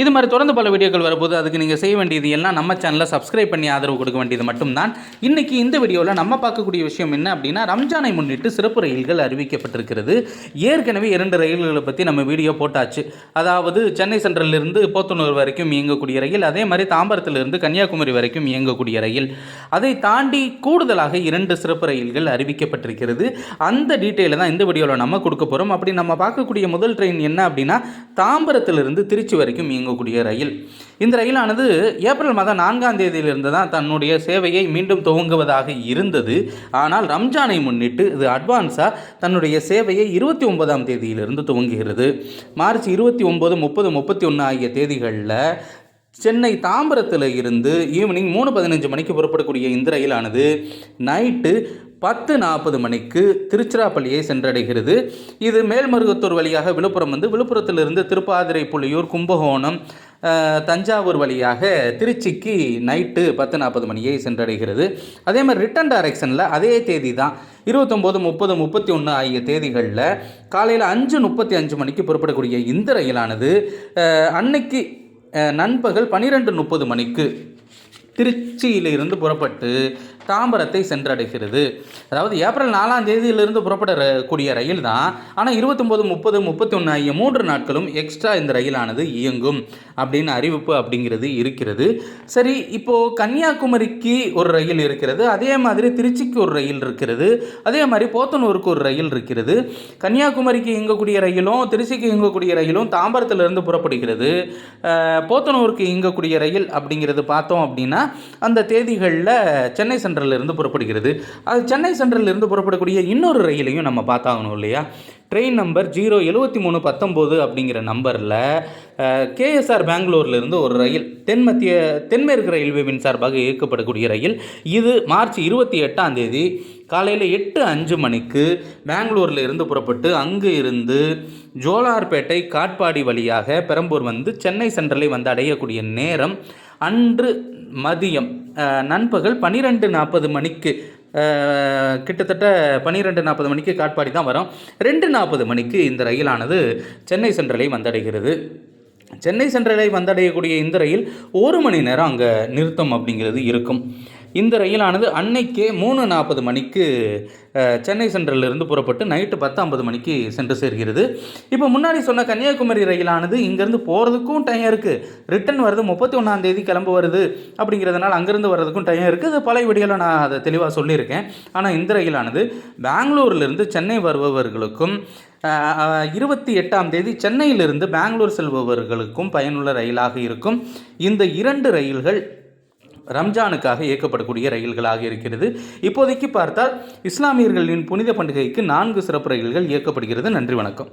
இது மாதிரி தொடர்ந்து பல வீடியோக்கள் வரும்போது அதுக்கு நீங்கள் செய்ய வேண்டியது எல்லாம் நம்ம சேனலை சப்ஸ்கிரைப் பண்ணி ஆதரவு கொடுக்க வேண்டியது மட்டும்தான். இன்றைக்கி இந்த வீடியோவில் நம்ம பார்க்கக்கூடிய விஷயம் என்ன அப்படின்னா ரம்ஜானை முன்னிட்டு சிறப்பு ரயில்கள் அறிவிக்கப்பட்டிருக்கிறது. ஏற்கனவே இரண்டு ரயில்களை பற்றி நம்ம வீடியோ போட்டாச்சு. அதாவது சென்னை சென்ட்ரலிருந்து போத்தனூர் வரைக்கும் இயங்கக்கூடிய ரயில் அதே மாதிரி தாம்பரத்திலிருந்து கன்னியாகுமரி வரைக்கும் இயங்கக்கூடிய ரயில். அதை தாண்டி கூடுதலாக இரண்டு சிறப்பு ரயில்கள் அறிவிக்கப்பட்டிருக்கிறது. அந்த டீட்டெயிலை தான் இந்த வீடியோவில் நம்ம கொடுக்க போகிறோம் அப்படி நம்ம பார்க்கக்கூடிய முதல் ட்ரெயின் என்ன அப்படின்னா தாம்பரத்திலிருந்து திருச்சி வரைக்கும் இயங்கக்கூடிய ரயில். இந்த ரயிலானது ஏப்ரல் மாதம் நான்காம் தேதியிலிருந்து தான் தன்னுடைய சேவையை மீண்டும் துவங்குவதாக இருந்தது. ஆனால் ரம்ஜானை முன்னிட்டு இது அட்வான்ஸாக தன்னுடைய சேவையை இருபத்தி ஒன்பதாம் தேதியிலிருந்து துவங்குகிறது. மார்ச் இருபத்தி ஒம்பது முப்பது முப்பத்தி ஒன்று ஆகிய தேதிகளில் சென்னை தாம்பரத்தில் இருந்து ஈவினிங் மூணு பதினஞ்சு மணிக்கு புறப்படக்கூடிய இந்த ரயிலானது நைட்டு பத்து நாற்பது மணிக்கு திருச்சிராப்பள்ளியை சென்றடைகிறது. இது மேல்மருகத்தூர் வழியாக விழுப்புரம் வந்து விழுப்புரத்திலிருந்து திருப்பாதிரை புள்ளியூர் கும்பகோணம் தஞ்சாவூர் வழியாக திருச்சிக்கு நைட்டு பத்து நாற்பது மணியை சென்றடைகிறது. அதே மாதிரி ரிட்டன் டைரக்ஷனில் அதே தேதி தான் இருபத்தொம்போது முப்பது முப்பத்தி ஒன்று ஆகிய தேதிகளில் காலையில் அஞ்சு முப்பத்தி அஞ்சு மணிக்கு புறப்படக்கூடிய இந்த ரயிலானது அன்னைக்கு நண்பகல் பன்னிரெண்டு முப்பது மணிக்கு திருச்சியிலிருந்து புறப்பட்டு தாம்பரத்தை சென்றடைகிறது. அதாவது ஏப்ரல் நாலாம் தேதியிலிருந்து புறப்படக்கூடிய ரயில் தான். ஆனால் இருபத்தொம்போது முப்பது முப்பத்தி ஒன்று ஆகிய மூன்று நாட்களும் எக்ஸ்ட்ரா இந்த ரயிலானது இயங்கும் அப்படின்னு அறிவிப்பு அப்படிங்கிறது இருக்கிறது. சரி இப்போது கன்னியாகுமரிக்கு ஒரு ரயில் இருக்கிறது. அதே மாதிரி திருச்சிக்கு ஒரு ரயில் இருக்கிறது. அதே மாதிரி போத்தனூருக்கு ஒரு ரயில் இருக்கிறது. கன்னியாகுமரிக்கு இயங்கக்கூடிய ரயிலும் திருச்சிக்கு இயங்கக்கூடிய ரயிலும் தாம்பரத்திலிருந்து புறப்படுகிறது. போத்தனூருக்கு இயங்கக்கூடிய ரயில் அப்படிங்கிறது பார்த்தோம் அப்படின்னா அந்த தேதிகளில் சென்னை சென்ற இருந்து புறப்படுகிறது. அது சென்னை சென்ட்ரல்ல இருந்து புறப்படக்கூடிய இன்னொரு ரயிலையும் நம்ம பார்த்தாகணும் இல்லையா? ட்ரெயின் நம்பர் ஜீரோ எழுபத்தி மூணு பத்தொம்போது அப்படிங்கிற நம்பரில் கேஎஸ்ஆர் பெங்களூர்லேருந்து ஒரு ரயில் தென் மத்திய தென்மேற்கு ரயில்வேவின் சார்பாக இயக்கப்படக்கூடிய ரயில். இது மார்ச் இருபத்தி எட்டாம் தேதி காலையில் எட்டு அஞ்சு மணிக்கு பெங்களூரில் இருந்து புறப்பட்டு அங்கு இருந்து ஜோலார்பேட்டை காட்பாடி வழியாக பெரம்பூர் வந்து சென்னை சென்ட்ரலை வந்து அடையக்கூடிய நேரம் அன்று மதியம் நண்பகல் பன்னிரெண்டு நாற்பது மணிக்கு கிட்டத்தட்ட பன்னிரெண்டு நாற்பது மணிக்கு காட்பாடி தான் வரும். ரெண்டு நாற்பது மணிக்கு இந்த ரயிலானது சென்னை சென்ட்ரலை வந்தடைகிறது. சென்னை சென்ட்ரலை வந்தடையக்கூடிய இந்த ரயில் ஒரு மணி நேரம் அங்கே நிறுத்தம் அப்படிங்கிறது இருக்கும். இந்த ரயிலானது அன்னைக்கே மூணு நாற்பது மணிக்கு சென்னை சென்ட்ரலிருந்து புறப்பட்டு நைட்டு பத்து ஐம்பது மணிக்கு சென்று சேர்கிறது. இப்போ முன்னாடி சொன்ன கன்னியாகுமரி ரயிலானது இங்கேருந்து போகிறதுக்கும் டைம் இருக்குது ரிட்டன் வருது முப்பத்தி ஒன்றாம் தேதி கிளம்பு வருது அப்படிங்கிறதுனால அங்கேருந்து வர்றதுக்கும் டைம் இருக்குது அது பழைய வீடியோவில் நான் அதை தெளிவாக சொல்லியிருக்கேன். ஆனால் இந்த ரயிலானது பெங்களூர்லேருந்து சென்னை வருபவர்களுக்கும் இருபத்தி எட்டாம் தேதி சென்னையிலிருந்து பெங்களூர் செல்பவர்களுக்கும் பயனுள்ள ரயிலாக இருக்கும். இந்த இரண்டு ரயில்கள் ரம்ஜானுக்காக இயக்கப்படக்கூடிய ரயில்களாக இருக்கிறது. இப்போதைக்கு பார்த்தால் இஸ்லாமியர்களின் புனித பண்டிகைக்கு நான்கு சிறப்பு ரயில்கள் இயக்கப்படுகிறது. நன்றி வணக்கம்.